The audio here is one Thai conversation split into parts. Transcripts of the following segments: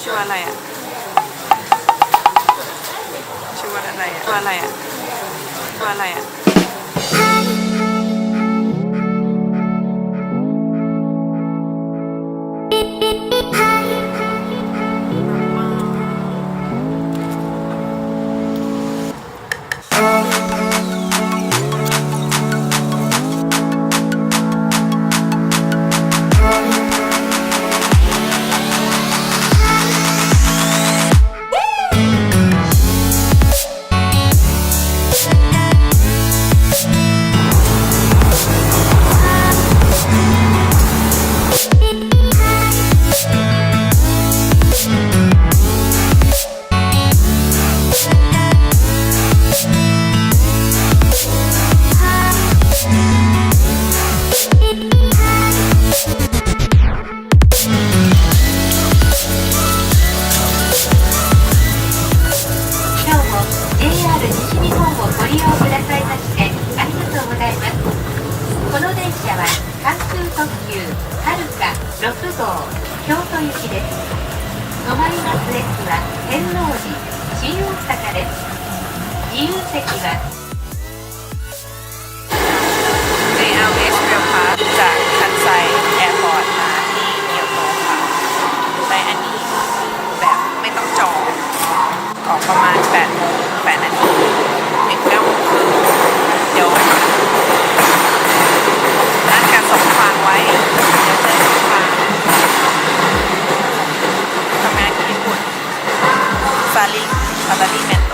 ชื่อว่าอะไรอะชื่อว่าอะไรอะชื่อว่าอะไรอะชื่อว่าอะไรอะ 特急はるか6号京都行きです。止まります駅は天王寺新大阪です。自由席は ซาลิซาลารีเมนโต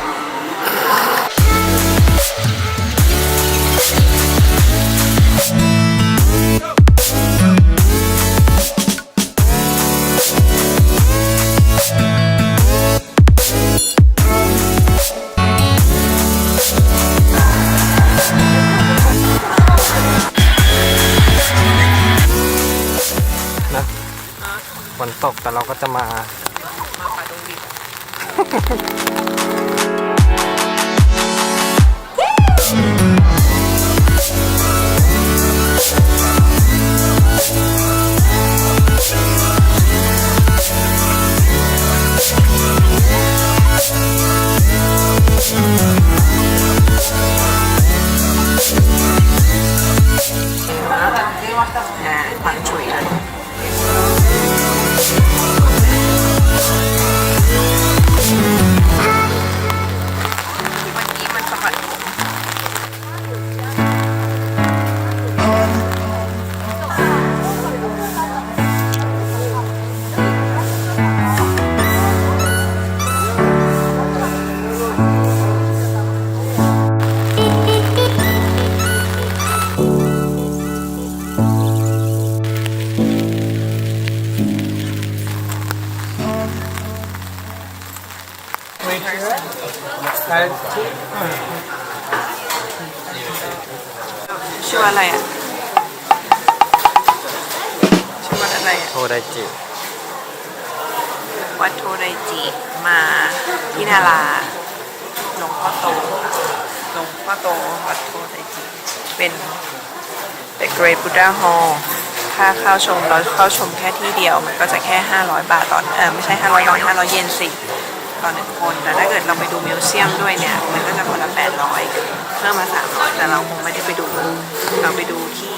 นะฝนตกแต่เราก็จะมา Woo! ชื่อว่าอะไรอะชื่อว่าอะไรอะโทไดจิวัดโทไดจิมาที่นาราหลวงพ่อโตหลวงพ่อโตวัดโทไดจิเป็น The Great Buddha Hall ค่าเข้าชมเราเข้าชมแค่ที่เดียวมันก็จะแค่ 500 บาทต่อเออไม่ใช่ 500ร้อย500 เยนสิ ต่อหนึ่งคน แต่ถ้าเกิดเราไปดูมิวเซียมด้วยเนี่ย มันก็จะคนละแปดร้อยเพิ่มมาสามร้อยแต่เราคงไม่ได้ไปดู เราไปดูที่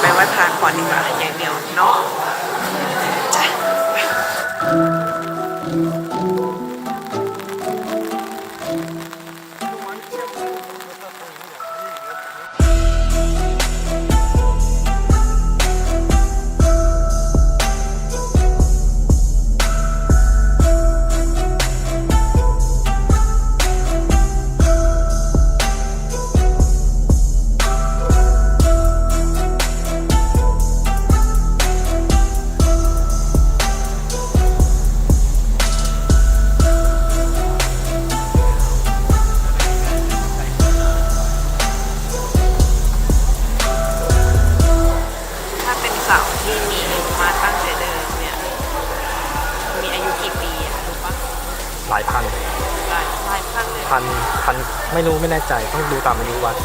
ไปไหว้พระก่อนดีกว่าอย่างเดียวเนาะ ไม่รู้ไม่แน่ใจต้องดูตามอายุวัด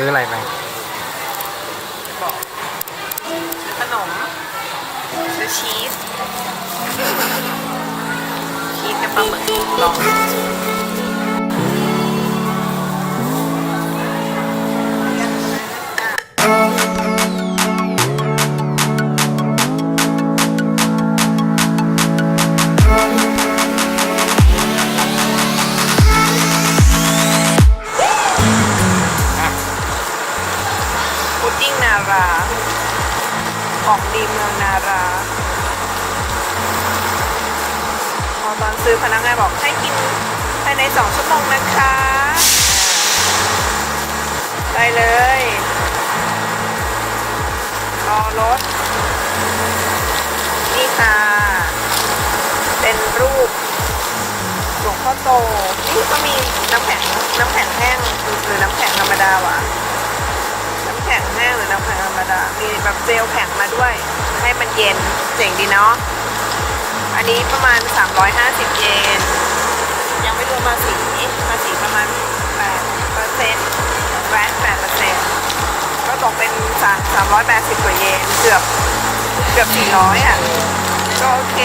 ซื้ออะไรไปบอกซื้อขนมซื้อชีสชีสกับปลาหมึกลอง รา ของดีเมืองนาราพอตอนซื้อพนักงานบอกให้กินภายในสองชั่วโมงนะคะได้เลย รอรถ นี่ค่ะ เป็นรูปหลวงพ่อโต นี่ก็มีน้ำแข็งน้ำแข็งแห้งหรือน้ำแข็งธรรมดาวะน้ำ แห้งหรือน้ำแข็งธรรมดา มีแบบเจลแข็งมาด้วย ให้มันเย็นเจ๋งดีเนาะ อันนี้ประมาณ 350 เยน ยังไม่รวมภาษีภาษีประมาณ8เปอร์เซ็นต์แวต8เปอร์เซ็นต์ก็ตกเป็น 380 กว่าเยน เกือบเกือบ 400 อะ ก็โอเค